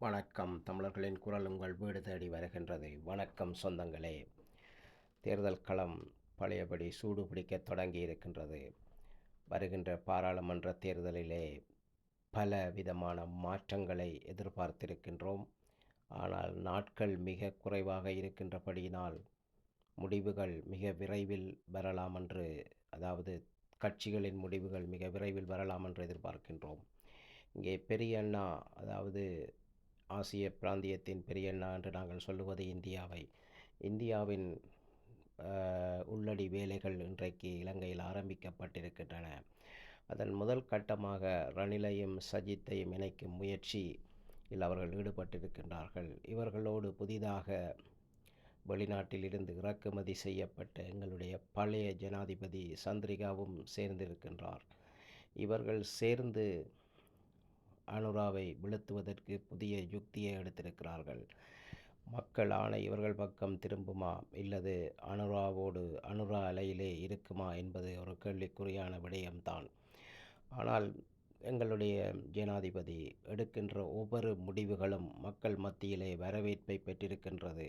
வணக்கம். தமிழர்களின் குரல் உங்கள் வீடு தேடி வருகின்றது. வணக்கம் சொந்தங்களே. தேர்தல் களம் பழையபடி சூடு பிடிக்க தொடங்கி இருக்கின்றது. வருகின்ற பாராளுமன்ற தேர்தலிலே பல விதமான மாற்றங்களை எதிர்பார்த்திருக்கின்றோம். ஆனால் நாட்கள் மிக குறைவாக இருக்கின்றபடியினால் முடிவுகள் மிக விரைவில் வரலாம் என்று அதாவது கட்சிகளின் முடிவுகள் மிக விரைவில் வரலாம் என்று எதிர்பார்க்கின்றோம். இங்கே பெரிய அண்ணா அதாவது ஆசிய பிராந்தியத்தின் பெரியண்ணா என்று நாங்கள் சொல்லுவது இந்தியாவை. இந்தியாவின் உள்ளடி வேலைகள் இன்றைக்கு இலங்கையில் ஆரம்பிக்கப்பட்டிருக்கின்றன. அதன் முதல் கட்டமாக ரணிலையும் சஜித்தையும் இணைக்கும் முயற்சியில் அவர்கள் ஈடுபட்டிருக்கின்றார்கள். இவர்களோடு புதிதாக வெளிநாட்டில் இருந்து இறக்குமதி செய்யப்பட்ட எங்களுடைய பழைய ஜனாதிபதி சந்திரிகாவும் சேர்ந்திருக்கின்றார். இவர்கள் சேர்ந்து அனுராவை வீழ்த்துவதற்கு புதிய யுக்தியை எடுத்திருக்கிறார்கள். மக்கள் ஆணை இவர்கள் பக்கம் திரும்புமா? இல்லது அனுராவோடு அனுரா அலையிலே இருக்குமா என்பது ஒரு கேள்விக்குறியான விடயம்தான். ஆனால் எங்களுடைய ஜனாதிபதி எடுக்கின்ற ஒவ்வொரு முடிவுகளும் மக்கள் மத்தியிலே வரவேற்பை பெற்றிருக்கின்றது.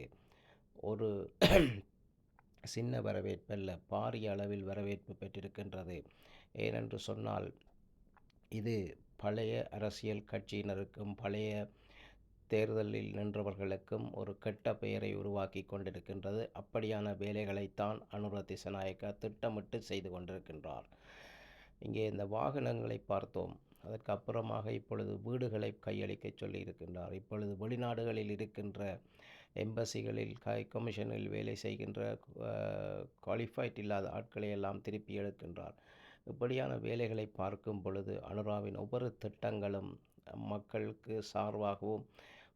ஒரு சின்ன வரவேற்பல்ல பாரிய அளவில் வரவேற்பு பெற்றிருக்கின்றது. ஏனென்று சொன்னால் இது பழைய அரசியல் கட்சியினருக்கும் பழைய தேர்தலில் நின்றவர்களுக்கும் ஒரு கெட்ட பெயரை உருவாக்கி கொண்டிருக்கின்றது. அப்படியான வேலைகளைத்தான் அனுர திசநாயக்கா திட்டமிட்டு செய்து கொண்டிருக்கின்றார். இங்கே இந்த வாகனங்களை பார்த்தோம். அதற்கு அப்புறமாக இப்பொழுது வீடுகளை கையளிக்க சொல்லியிருக்கின்றார். இப்பொழுது வெளிநாடுகளில் இருக்கின்ற எம்பசிகளில் கை கமிஷனில் வேலை செய்கின்ற குவாலிஃபைட் இல்லாத ஆட்களை எல்லாம் திருப்பி எடுக்கின்றார். இப்படியான வேலைகளை பார்க்கும் பொழுது அனுராவின் ஒவ்வொரு திட்டங்களும் மக்களுக்கு சார்பாகவும்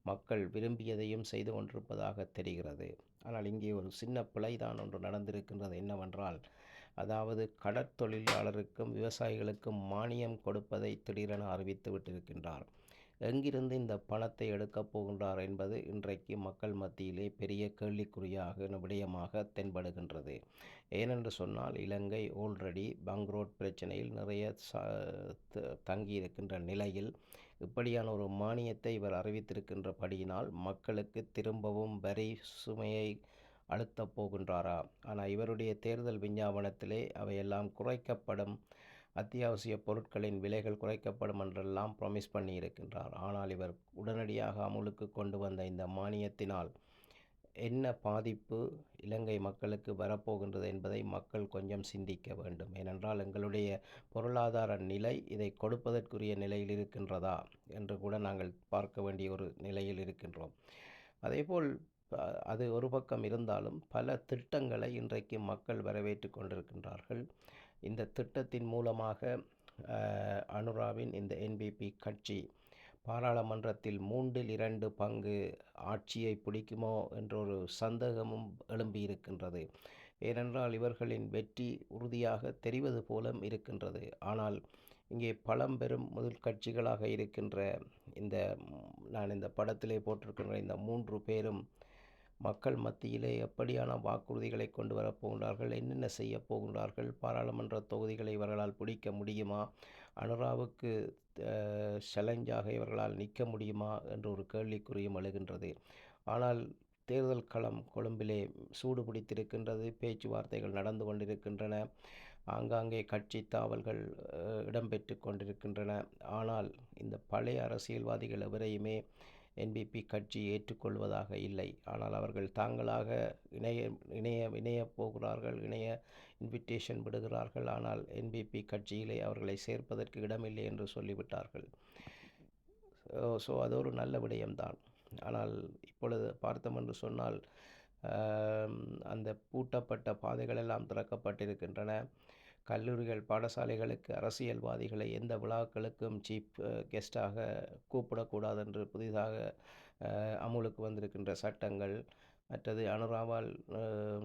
மக்கள் விரும்பியதையும் செய்து கொண்டிருப்பதாக தெரிகிறது. ஆனால் இங்கே ஒரு சின்ன பிழைதான் ஒன்று நடந்திருக்கின்றது என்னவென்றால் அதாவது கடற்தொழிலாளருக்கும் விவசாயிகளுக்கும் மானியம் கொடுப்பதை திடீரென அறிவித்து விட்டிருக்கின்றார். எங்கிருந்து இந்த பணத்தை எடுக்கப் போகின்றார் என்பது இன்றைக்கு மக்கள் மத்தியிலே பெரிய கேள்விக்குறியாக விடயமாக தென்படுகின்றது. ஏனென்று சொன்னால் இலங்கை ஆல்ரெடி பங்க்ரோட் பிரச்சனையில் நிறைய ச த- தங்கியிருக்கின்ற நிலையில் இப்படியான ஒரு மானியத்தை இவர் அறிவித்திருக்கின்றபடியினால் மக்களுக்கு திரும்பவும் வரி சுமையை அழுத்தப் போகின்றாரா? ஆனால் இவருடைய தேர்தல் விஞ்ஞாபனத்திலே அவையெல்லாம் குறைக்கப்படும் அத்தியாவசிய பொருட்களின் விலைகள் குறைக்கப்படும் என்றெல்லாம் ப்ராமிஸ் பண்ணியிருக்கின்றார். ஆனால் இவர் உடனடியாக அமுலுக்கு கொண்டு வந்த இந்த மானியத்தினால் என்ன பாதிப்பு இலங்கை மக்களுக்கு வரப்போகின்றது என்பதை மக்கள் கொஞ்சம் சிந்திக்க வேண்டும். ஏனென்றால் எங்களுடைய பொருளாதார நிலை இதை கொடுப்பதற்குரிய நிலையில் இருக்கின்றதா என்று கூட நாங்கள் பார்க்க வேண்டிய ஒரு நிலையில் இருக்கின்றோம். அதேபோல் அது ஒரு பக்கம் இருந்தாலும் பல திட்டங்களை இன்றைக்கு மக்கள் வரவேற்று கொண்டிருக்கின்றார்கள். இந்த திட்டத்தின் மூலமாக அனுராவின் இந்த என்பிபி கட்சி பாராளுமன்றத்தில் மூன்றில் இரண்டு பங்கு ஆட்சியை பிடிக்குமோ என்றொரு சந்தேகமும் எழும்பியிருக்கின்றது ஏனென்றால் இவர்களின் வெற்றி உறுதியாக தெரிவது போலும் இருக்கின்றது. ஆனால் இங்கே பழம்பெரும் முதல் கட்சிகளாக இருக்கின்ற இந்த நான் இந்த படத்திலே போட்டிருக்கின்ற இந்த மூன்று பேரும் மக்கள் மத்தியிலே எப்படியான வாக்குறுதிகளை கொண்டு வரப்போகின்றார்கள் என்னென்ன செய்ய போகின்றார்கள்? பாராளுமன்ற தொகுதிகளை இவர்களால் பிடிக்க முடியுமா? அனுராவுக்கு சேலஞ்சாக இவர்களால் நிற்க முடியுமா? என்ற ஒரு கேள்விக்குறியும் எழுகின்றது. ஆனால் தேர்தல் களம் கொழும்பிலே சூடு பிடித்திருக்கின்றது. பேச்சுவார்த்தைகள் நடந்து கொண்டிருக்கின்றன. ஆங்காங்கே கட்சி தாவல்கள் இடம்பெற்று கொண்டிருக்கின்றன. ஆனால் இந்த பழைய அரசியல்வாதிகள் எவரையுமே என்பிபி கட்சி ஏற்றுக்கொள்வதாக இல்லை. ஆனால் அவர்கள் தாங்களாக இணைய இணைய இணையப் போகிறார்கள் இணைய இன்விடேஷன் விடுகிறார்கள். ஆனால் என்பிபி கட்சியிலே அவர்களை சேர்ப்பதற்கு இடமில்லை என்று சொல்லிவிட்டார்கள். ஸோ அது ஒரு நல்ல விடயம்தான். ஆனால் இப்பொழுது பார்த்தோம் என்று சொன்னால் அந்த பூட்டப்பட்ட பாதைகள் எல்லாம் திறக்கப்பட்டிருக்கின்றன. கல்லூரிகள் பாடசாலைகளுக்கு அரசியல்வாதிகளை எந்த விழாக்களுக்கும் சீஃப் கெஸ்டாக கூப்பிடக்கூடாது என்று புதிதாக அமுலுக்கு வந்திருக்கின்ற சட்டங்கள் மற்றது அனுராவால்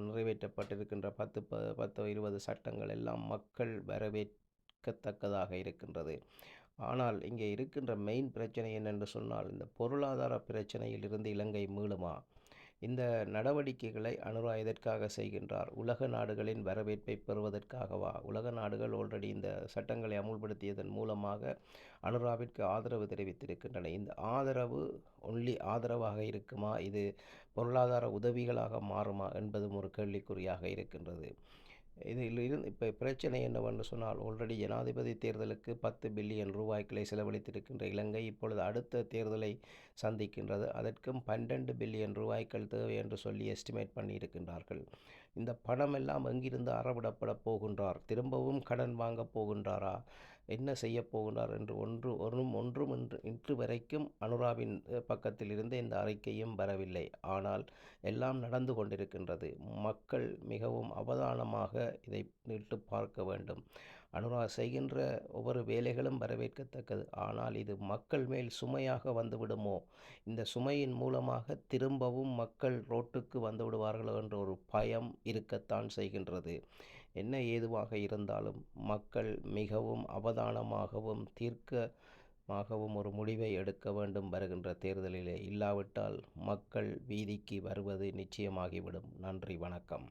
நிறைவேற்றப்பட்டிருக்கின்ற பத்து ப பத்து இருபது சட்டங்கள் எல்லாம் மக்கள் வரவேற்கத்தக்கதாக இருக்கின்றது. ஆனால் இங்கே இருக்கின்ற மெயின் பிரச்சனை என்னென்று சொன்னால் இந்த பொருளாதார பிரச்சனையில் இருந்து இலங்கை மீளுமா? இந்த நடவடிக்கைகளை அனுரா எதற்காக செய்கின்றார்? உலக நாடுகளின் வரவேற்பை பெறுவதற்காகவா? உலக நாடுகள் ஆல்ரெடி இந்த சட்டங்களை அமுல்படுத்தியதன் மூலமாக அனுராவிற்கு ஆதரவு தெரிவித்திருக்கின்றன. இந்த ஆதரவு ஒன்லி ஆதரவாக இருக்குமா? இது பொருளாதார உதவிகளாக மாறுமா என்பதும் ஒரு கேள்விக்குறியாக இருக்கின்றது. இதில் இருந்து இப்போ பிரச்சனை என்னவென்று சொன்னால் ஆல்ரெடி ஜனாதிபதி தேர்தலுக்கு பத்து பில்லியன் ரூபாய்களை செலவழித்திருக்கின்ற இலங்கை இப்பொழுது அடுத்த தேர்தலை சந்திக்கின்றது. அதற்கும் பன்னெண்டு பில்லியன் ரூபாய்கள் தேவை என்று சொல்லி எஸ்டிமேட் பண்ணியிருக்கின்றார்கள். இந்த பணம் எல்லாம் எங்கிருந்து அறவிடப்பட போகின்றார்? திரும்பவும் கடன் வாங்கப் போகின்றாரா? என்ன செய்ய போகிறார் என்று ஒன்று ஒன்றும் ஒன்றும் இன்று இன்று வரைக்கும் அனுராவின் பக்கத்திலிருந்து இந்த அறிக்கையும் வரவில்லை. ஆனால் எல்லாம் நடந்து கொண்டிருக்கின்றது. மக்கள் மிகவும் அவதானமாக இதை நிட்டு பார்க்க வேண்டும். அனுரா செய்கின்ற ஒவ்வொரு வேலைகளும் வரவேற்கத்தக்கது. ஆனால் இது மக்கள் மேல் சுமையாக வந்துவிடுமோ? இந்த சுமையின் மூலமாக திரும்பவும் மக்கள் ரோட்டுக்கு வந்து விடுவார்களோ என்ற ஒரு பயம் இருக்கத்தான் செய்கின்றது. என்ன ஏதுவாக இருந்தாலும் மக்கள் மிகவும் அவதானமாகவும் தீர்க்கமாகவும் ஒரு முடிவை எடுக்க வேண்டும் வருகின்ற தேர்தலிலே. இல்லாவிட்டால் மக்கள் வீதிக்கு வருவது நிச்சயமாகிவிடும். நன்றி வணக்கம்.